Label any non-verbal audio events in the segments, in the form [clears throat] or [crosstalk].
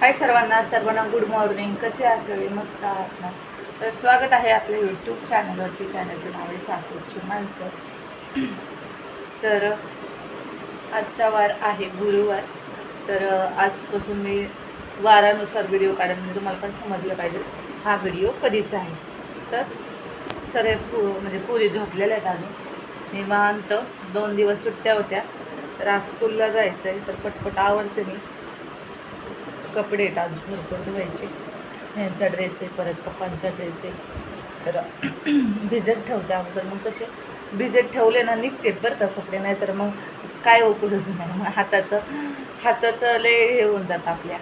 हाय सर्वांना सर्वांना good morning कसे असेल? मस्त आहात ना? तर स्वागत आहे आपल्या यूट्यूब चॅनलवरती चॅनलचं नाव आहे सासूची माणसं. तर आजचा वार आहे गुरुवार. तर आजपासून मी वारानुसार व्हिडिओ काढत म्हणजे तुम्हाला पण समजलं पाहिजे. हा व्हिडिओ कधीचा आहे? तर सर पु म्हणजे पुरी झोपलेल्या आहेत आम्ही. निवांत दोन दिवस सुट्ट्या होत्या. तर आज स्कूलला जायचं आहे तर पटपट आवडते मी. कपडे आहेत आज भरपूर धुवायचे. ह्यांचा ड्रेस आहे परत पप्पांचा ड्रेस आहे. तर [clears throat] भिजत ठेवते अगोदर. मग कसे भिजत ठेवले ना निघते बरं का कपडे नाही तर मग काय उपयोग नाही मग हाताचं हाताचं लय हे होऊन जातं आपल्या.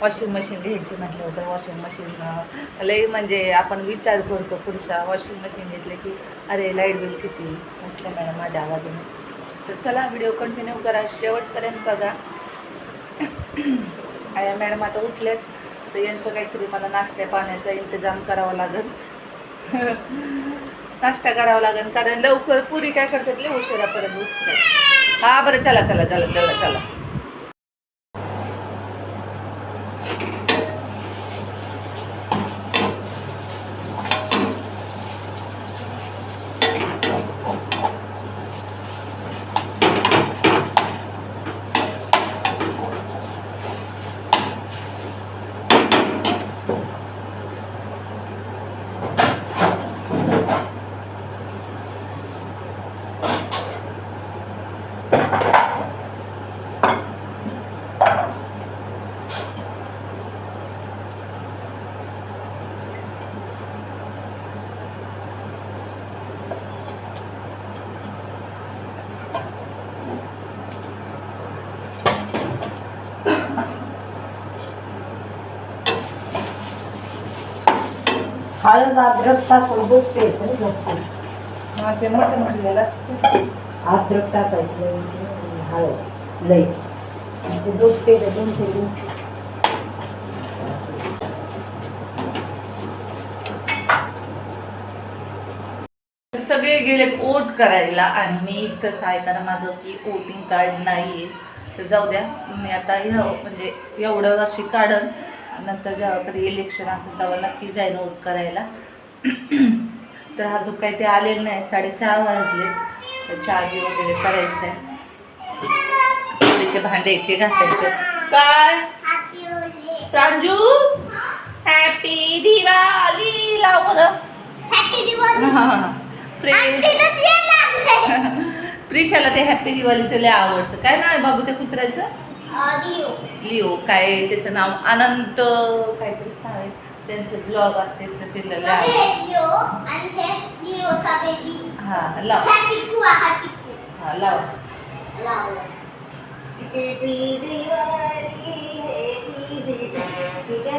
वॉशिंग मशीन घ्यायची म्हटलं तर वॉशिंग मशीन लई म्हणजे आपण विचार करतो पुढचा. वॉशिंग मशीन घेतले की अरे लाइट बिल किती? म्हटलं मॅडम माझ्या आवाजाने. तर चला व्हिडिओ कंटिन्यू करा. शेवटपर्यंत बघा. [clears throat] आया मॅडम आता उठल्यात. तर यांचं काहीतरी मला नाश्त्या पाण्याचा इंतजाम करावा लागेल. [laughs] नाश्ता करावा लागेल कारण लवकर पुरी काय करतात लय उशिरापर्यंत उठतात. हा बरं चला चला चला चला चला. हळद अद्रक टाकून दूध प्यायचं झोपते हा ते मटण म्हणलेलं असतं. अद्रक टाकायचं लई, हळद लई. ते दूध प्यायचं सगळे गेलेत ओट करायला आणि मी इथंच आहे कारण माझं की वोटिंग कार्ड नाही आहे तर जाऊ द्या मी आता ह्या म्हणजे एवढं वर्षी काढन. नंतर जेव्हा कधी इलेक्शन असेल तेव्हा नक्की जाईन वोट करायला. तर हा दुःख काही ते आलेलं नाही साडेसहा वाजले. तर चावी वगैरे करायचं आहे. थोडेसे भांडे इथे घासायचे. काय? प्रांजू? हॅपी दिवाळी लाव बरं. हा. प्रिशाला [laughs] ते हॅपी दिवाळीचं लय आवडतं. काय नाव आहे बाबू त्या कुत्र्याचं? लिओ. काय त्याचं नाव? अनंत काहीतरी नाव आहे त्यांचं ब्लॉग असते तर ते लय आवडतं हा लाव. हा लाव.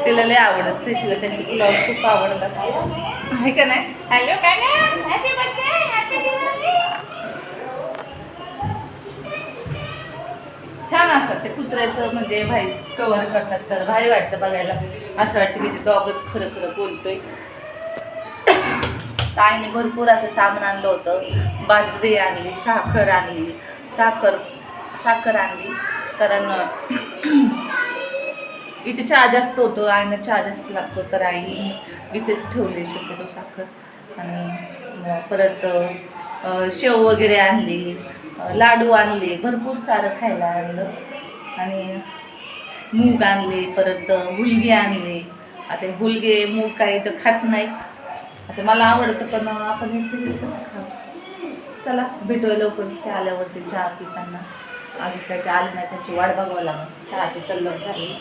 तिला लय आवडत प्रिशला त्यांचे ब्लॉग खूप आवडतात. आहे का नाही? हॅलो काय हॅपी बर्थडे हॅपी दिवाळी छान असतात ते कुत्र्याचं म्हणजे भाई कव्हर करतात तर भारी वाटतं बघायला. असं वाटतं की ते डॉगच खरं खरं बोलतोय. ताईने भरपूर असं सामान आणलं होतं. बाजरी आणली साखर आणली साखर साखर आणली. कारण [clears throat] इथे चहा जास्त होतो आईनं चहा जास्त लागतो तर आई इथेच ठेवली शक्यतो साखर. आणि परत शेव वगैरे आणली. लाडू आणले भरपूर सारं खायला आणलं. आणि मूग आणले परत हुलगे आणले. आता हे हुलगे मूग काही तर खात नाही. आता मला आवडतं पण आपण एकटे कसं खाऊ. चला भेटूया लवकर ते आल्यावरती चहा पिताना. अजून काय ते आले नाही त्यांची वाट बघावं लागेल. चहाची तल्लक झाली.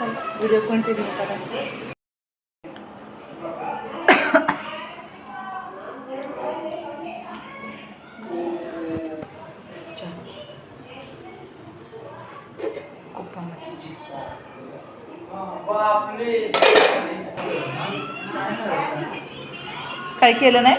चला व्हिडिओ कंटिन्यू करा. काय केलं नाही?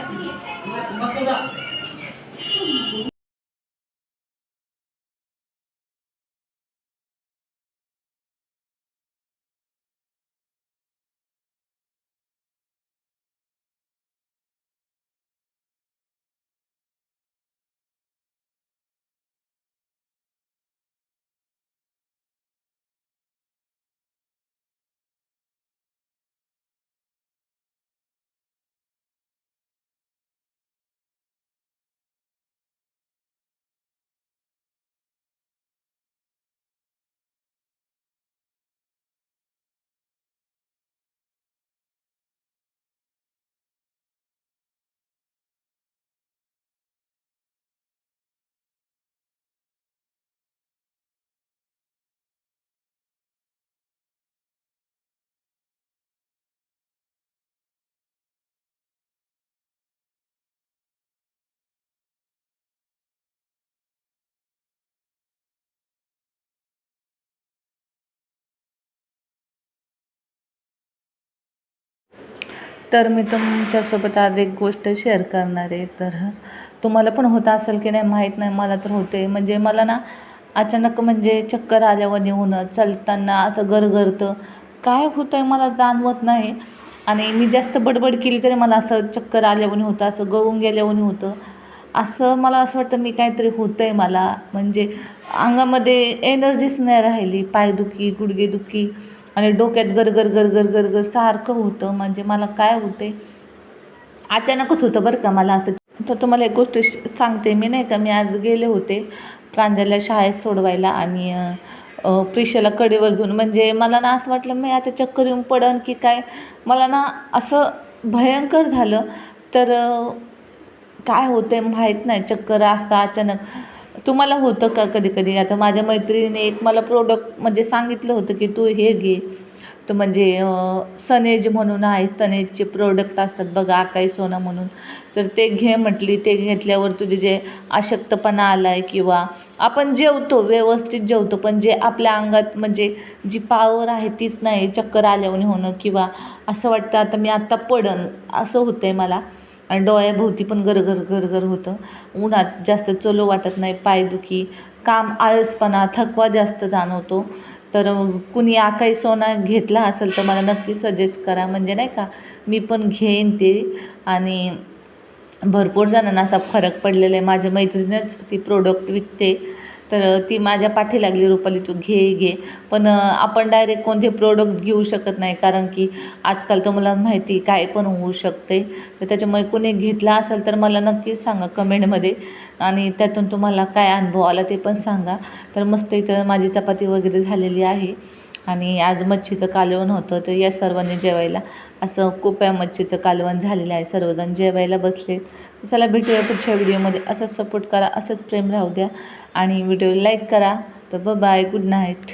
तर मी तुमच्यासोबत आज एक गोष्ट शेअर करणार आहे. तर तुम्हाला पण होत असेल की नाही माहीत नाही मला तर होते. म्हणजे मला ना अचानक म्हणजे चक्कर आल्यावर होणं चालताना असं गरगरतं. काय होतं आहे मला जाणवत नाही. आणि मी जास्त बडबड केली तरी मला असं चक्कर आल्यावर होतं असं गळून गेल्यावर होतं. असं मला असं वाटतं मी काहीतरी होतं आहे मला. म्हणजे अंगामध्ये एनर्जीच नाही राहिली पायदुखी गुडघेदुखी. आणि डोक्यात गरगर गरगर गरगर सारखं होतं. म्हणजे मला काय होते अचानकच होतं बरं का मला असं. तर तुम्हाला एक गोष्ट श- सांगते मी नाही का? मी आज गेले होते प्रांजलला शाळेत सोडवायला आणि प्रिशाला कडेवर घेऊन. म्हणजे मला ना असं वाटलं मी आता चक्कर येऊन पडन की काय? मला ना असं भयंकर झालं. तर काय होतं आहे माहीत नाही. चक्कर असं अचानक तुम्हाला होतं का कधी कधी आता माझ्या मैत्रिणीने एक मला प्रोडक्ट म्हणजे सांगितलं होतं की तू हे घे. तर म्हणजे सनेज म्हणून आहे सनेजचे प्रोडक्ट असतात बघा आकाई सोना म्हणून. तर ते घे म्हटली ते घेतल्यावर तुझे जे अशक्तपणा आला आहे किंवा आपण जेवतो व्यवस्थित जेवतो पण जे आपल्या अंगात म्हणजे जी पावर आहे तीच नाही चक्कर आल्यावर होणं किंवा असं वाटतं आता मी आत्ता पडन असं होतं आहे मला. आणि डोळ्याभोवती पण गरगर गरगर होतं. उन्हात जास्त चलो वाटत नाही पायदुखी काम आळसपणा थकवा जास्त जाणवतो. तर कुणी आकाई सोना घेतला असेल तर मला नक्की सजेस्ट करा. म्हणजे नाही का मी पण घेईन ते. आणि भरपूर जणांना असा फरक पडलेला आहे. माझ्या मैत्रिणीच ती प्रोडक्ट विकते. तर ती माझ्या पाठी लागली रुपाली तू घे घे. पण आपण डायरेक्ट कोणते प्रोडक्ट घेऊ शकत नाही. कारण की आजकाल तुम्हाला माहिती काय पण होऊ शकते. तर त्याच्यामुळे कोणी घेतला असेल तर मला नक्कीच सांगा कमेंटमध्ये. आणि त्यातून तुम्हाला काय अनुभव आला ते पण सांगा. तर मस्त इथं माझी चपाती वगैरे झालेली आहे. आणि आज मच्छीचं कालवण होतं तर या सर्वांनी जेवायला असं कोप्या मच्छीचं कालवण झालेलं आहे. सर्वजण जेवायला बसले चला भेटूया पुढच्या व्हिडिओमध्ये. असंच सपोर्ट करा असंच प्रेम राहू द्या. आणि व्हिडिओ लाईक करा. तर बाय गुड नाईट